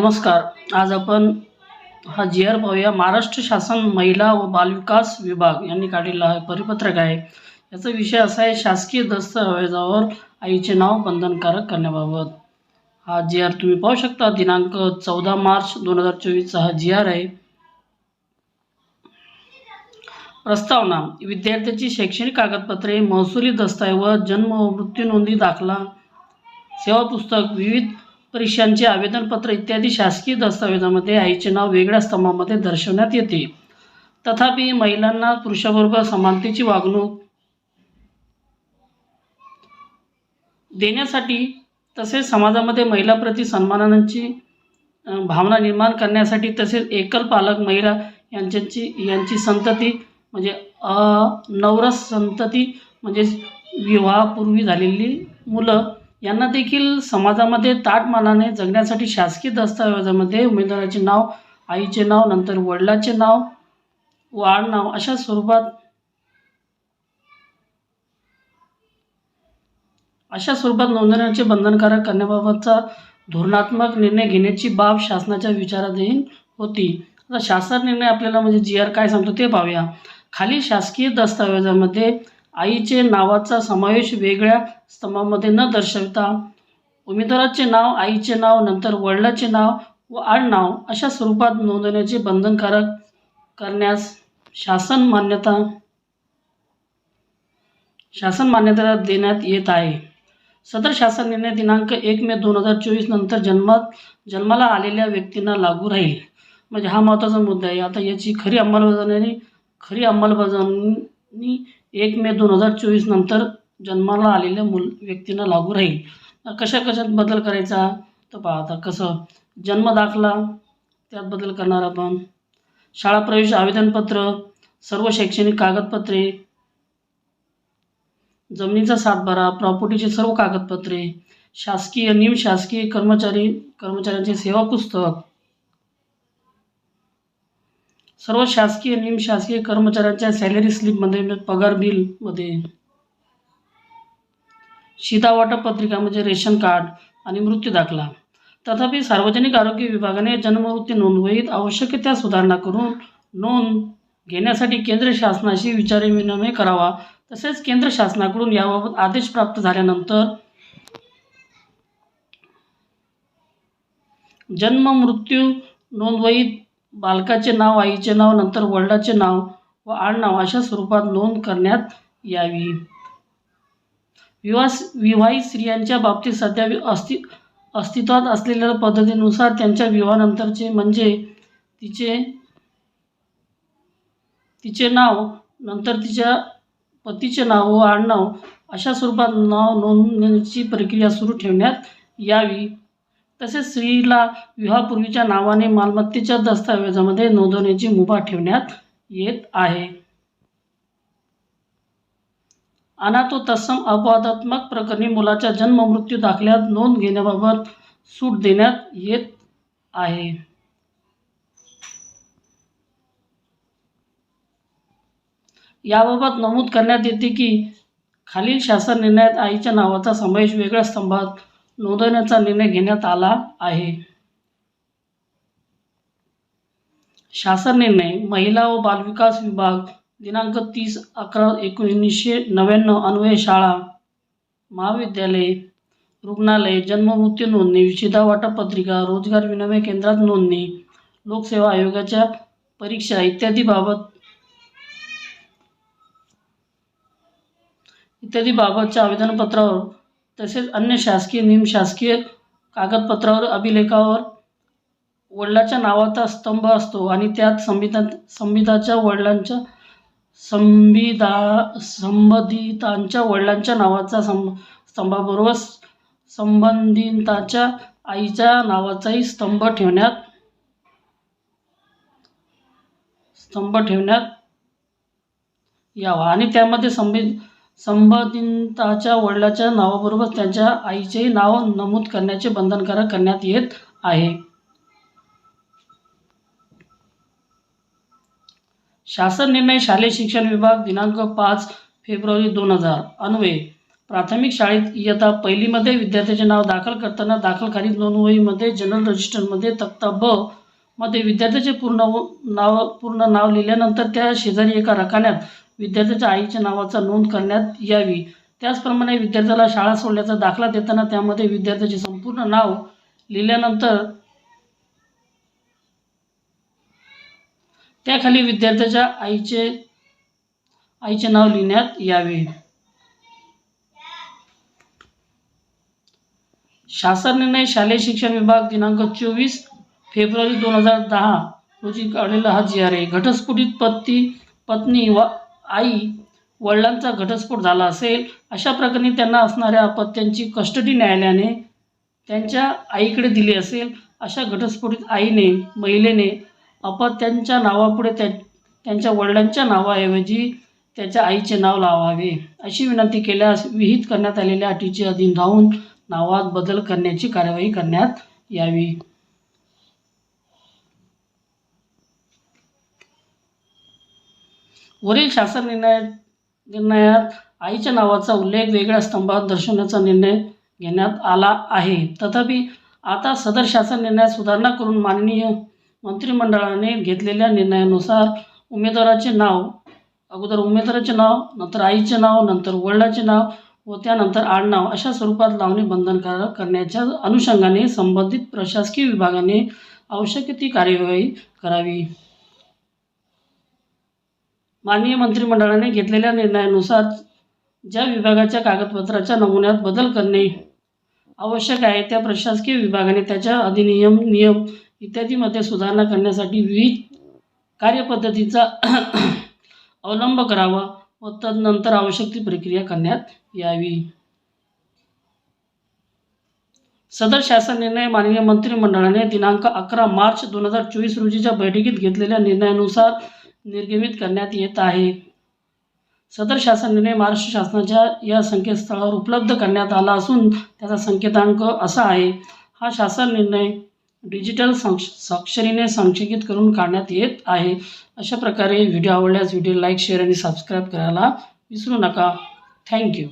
नमस्कार. आज आपण हा जी आर पाहूया. महाराष्ट्र शासन महिला व बालविकास विभाग यांनी काढलेला परिपत्रक आहे. याचा विषय असा आहे शासकीय दस्तऐवजावर आईचे नाव बंधनकारक करण्याबाबत. हा जी आर तुम्ही पाहू शकता. दिनांक चौदा मार्च दोन हजार चोवीसचा हा जी आर आहे. प्रस्तावना विद्यार्थ्याची शैक्षणिक कागदपत्रे महसुली दस्तऐवज जन्म व मृत्यू नोंदी दाखला सेवा पुस्तक विविध परीक्षांचे आवेदनपत्र इत्यादी शासकीय दस्तावेजामध्ये आईचे नाव वेगळ्या स्तंभामध्ये दर्शवण्यात येते. तथापि महिलांना पुरुषाबरोबर समानतेची वागणूक देण्यासाठी तसेच समाजामध्ये महिलाप्रती सन्मानांची भावना निर्माण करण्यासाठी तसेच एकल पालक महिला यांच्याची यांची संतती म्हणजे अ नवरस संतती म्हणजेच विवाहापूर्वी झालेली मुलं यांना देखील समाजामध्ये ताटमानाने जगण्यासाठी शासकीय दस्तऐवजामध्ये उमेदवाराचे नाव आईचे नाव नंतर वडिलाचे नाव व आडनाव अशा स्वरूपात अशा स्वरूपात नोंदवण्याचे बंधनकारक करण्याबाबतचा धोरणात्मक निर्णय घेण्याची बाब शासनाच्या विचाराधीन होती. आता शासन निर्णय आपल्याला म्हणजे जी आर काय सांगतो ते पाहूया. खाली शासकीय दस्तावेजामध्ये आईचे नावाचा समावेश वेगळ्या स्तंभामध्ये न दर्शवता उमेदवाराचे नाव आईचे नाव नंतर वडिलाचे नाव व आडनाव अशा स्वरूपात नोंदवण्याचे बंधनकारक करण्यास शासन मान्यता शासन मान्यता देण्यात येत आहे. सदर शासन निर्णय दिनांक एक मे दोन हजार चोवीस नंतर जन्मात जन्माला आलेल्या व्यक्तींना लागू राहील. म्हणजे हा महत्त्वाचा मुद्दा आहे. आता याची खरी अंमलबजावणी खरी अंमलबजावणी एक मे दोन हजार चोवीस नंतर जन्माला आलेल्या मुल व्यक्तींना लागू राहील. कशा कशात बदल करायचा? तर पहा आता कसं? जन्म दाखला त्यात बदल करणार आपण. शाळा प्रवेश आवेदनपत्र सर्व शैक्षणिक कागदपत्रे जमिनीचा सातबारा प्रॉपर्टीचे सर्व कागदपत्रे शासकीय निमशासकीय कर्मचारी कर्मचाऱ्यांचे सेवा पुस्तक सर्व शासकीय निमशासकीय कर्मचाऱ्यांच्या सॅलरी स्लिपमध्ये पगार बिलमध्ये शिधा पत्रिका म्हणजे रेशन कार्ड आणि मृत्यू दाखला. तथापि सार्वजनिक आरोग्य विभागाने जन्ममृत्यू नोंदवहीत आवश्यक त्या सुधारणा करून नोंद घेण्यासाठी केंद्र शासनाशी विचारविनिमय करावा तसेच केंद्र शासनाकडून याबाबत आदेश प्राप्त झाल्यानंतर जन्म मृत्यू नोंदवहीत बालकाचे नाव आईचे नाव नंतर वडिलाचे नाव व आडनाव अशा स्वरूपात नोंद करण्यात यावी. विवाह विवाहित स्त्रियांच्या बाबतीत सध्या अस्ति अस्तित्वात असलेल्या पद्धतीनुसार त्यांच्या विवाहानंतरचे म्हणजे तिचे तिचे नाव नंतर तिच्या पतीचे नाव व आडनाव अशा स्वरूपात नाव नोंदण्याची प्रक्रिया सुरू ठेवण्यात यावी. तसेच स्त्रीला विवाहापूर्वीच्या नावाने मालमत्तेच्या दस्तऐवजामध्ये नोंदवण्याची मुभा ठेवण्यात येत आहे. अनाथो तत्सम अपवादात्मक प्रकरणी मुलाच्या जन्म मृत्यू दाखल्यात नोंद घेण्याबाबत सूट देण्यात येत आहे. याबाबत नमूद करण्यात येते की खालील शासन निर्णयात आईच्या नावाचा समावेश वेगळ्या स्तंभात नोंदवण्याचा निर्णय घेण्यात आला आहे. शासन निर्णय महिला व बालविकास विभाग दिनांक तीस अकरा एकोणीसशे नव्याण्णव अन्वय शाळा महाविद्यालय रुग्णालय जन्ममृत्यू नोंदणी विशिदा वाटप पत्रिका रोजगार विनिमय केंद्रात नोंदणी लोकसेवा आयोगाच्या परीक्षा इत्यादी बाबत इत्यादी बाबतच्या आवेदनपत्रावर तसेच अन्य शासकीय निमशासकीय कागदपत्रावर अभिलेखावर वडिलाच्या नावाचा स्तंभ असतो आणि त्यात संविधान संविधाच्या वडिलांच्या संविधा संबंधितांच्या वडिलांच्या नावाचा सं स्तंभाबरोबर संबंधिताच्या आईच्या नावाचाही स्तंभ ठेवण्यात स्तंभ ठेवण्यात यावा. आणि त्यामध्ये संबि संबंधिताच्या वडिलाच्या नावाबरोबर त्यांच्या आईचे नाव नमूद करण्याचे बंधनकारक करण्यात येत आहे. शासन निर्णय शालेय शिक्षण विभाग दिनांक पाच फेब्रुवारी दोन हजार. अन्वये प्राथमिक शाळेत इयत्ता पहिलीमध्ये विद्यार्थ्याचे नाव दाखल करताना दाखल खाली नोंदवहीमध्ये जनरल रजिस्टरमध्ये तक्ता ब मध्ये विद्यार्थ्याचे पूर्ण नाव पूर्ण नाव लिहिल्यानंतर त्या शेजारी एका रकान्यात विद्यार्थ्याच्या आईच्या नावाचा नोंद करण्यात यावी. त्याचप्रमाणे विद्यार्थ्याला शाळा सोडल्याचा दाखला देताना त्यामध्ये विद्यार्थ्याचे संपूर्ण नाव लिहिल्यानंतर त्याखाली विद्यार्थ्याच्या आईचे आईचे नाव लिहिण्यात यावे. शासन निर्णय शालेय शिक्षण विभाग दिनांक चोवीस फेब्रुवारी दोन हजार दहा रोजी काढलेला हा जी आर आहे घटस्फोटित पत्ती पत्नी वा आई वडिलांचा घटस्फोट झाला असेल अशा प्रकरणी त्यांना असणाऱ्या अपत्यांची कस्टडी न्यायालयाने त्यांच्या आईकडे दिली असेल अशा घटस्फोटित आईने महिलेने अपत्यांच्या नावापुढे त्या त्यांच्या वडिलांच्या नावाऐवजी त्याच्या आईचे नाव लावावे अशी विनंती केल्यास विहित करण्यात आलेल्या अटीचे अधीन राहून नावात बदल करण्याची कारवाई करण्यात यावी. वरील शासन निर्णय निर्णयात आईच्या नावाचा उल्लेख वेगळ्या स्तंभात दर्शवण्याचा निर्णय घेण्यात आला आहे. तथापि आता सदर शासन निर्णयात सुधारणा करून माननीय मंत्रिमंडळाने घेतलेल्या निर्णयानुसार उमेदवाराचे नाव अगोदर उमेदवाराचे नाव नंतर आईचे नाव नंतर वडिलाचे नाव व त्यानंतर आडनाव अशा स्वरूपात लावणे बंधनकारक करण्याच्या अनुषंगाने संबंधित प्रशासकीय विभागाने आवश्यक ती कार्यवाही करावी. माननीय मंत्रिमंडळाने घेतलेल्या निर्णयानुसार ज्या विभागाच्या कागदपत्राच्या नमुन्यात बदल करणे आवश्यक आहे त्या प्रशासकीय विभागाने त्याच्या अधिनियम नियम इत्यादीमध्ये सुधारणा करण्यासाठी विविध कार्यपद्धतीचा अवलंब करावा व तदनंतर आवश्यक ती प्रक्रिया करण्यात यावी. सदर शासन निर्णय माननीय मंत्रिमंडळाने दिनांक अकरा मार्च दोन हजार चोवीस रोजीच्या बैठकीत घेतलेल्या निर्णयानुसार निर्गमित करण्यात येत आहे. सदर शासन निर्णय महाराष्ट्र शासनाच्या या संकेतस्थळावर उपलब्ध करण्यात आला असून त्याचा संकेतांक असा आहे. हा शासन निर्णय डिजिटल संक्ष स्वाक्षरीने संक्षेपित करून काढण्यात येत आहे. अशा प्रकारे व्हिडिओ आवडल्यास व्हिडिओ लाईक शेअर आणि सबस्क्राईब करायला विसरू नका. थँक्यू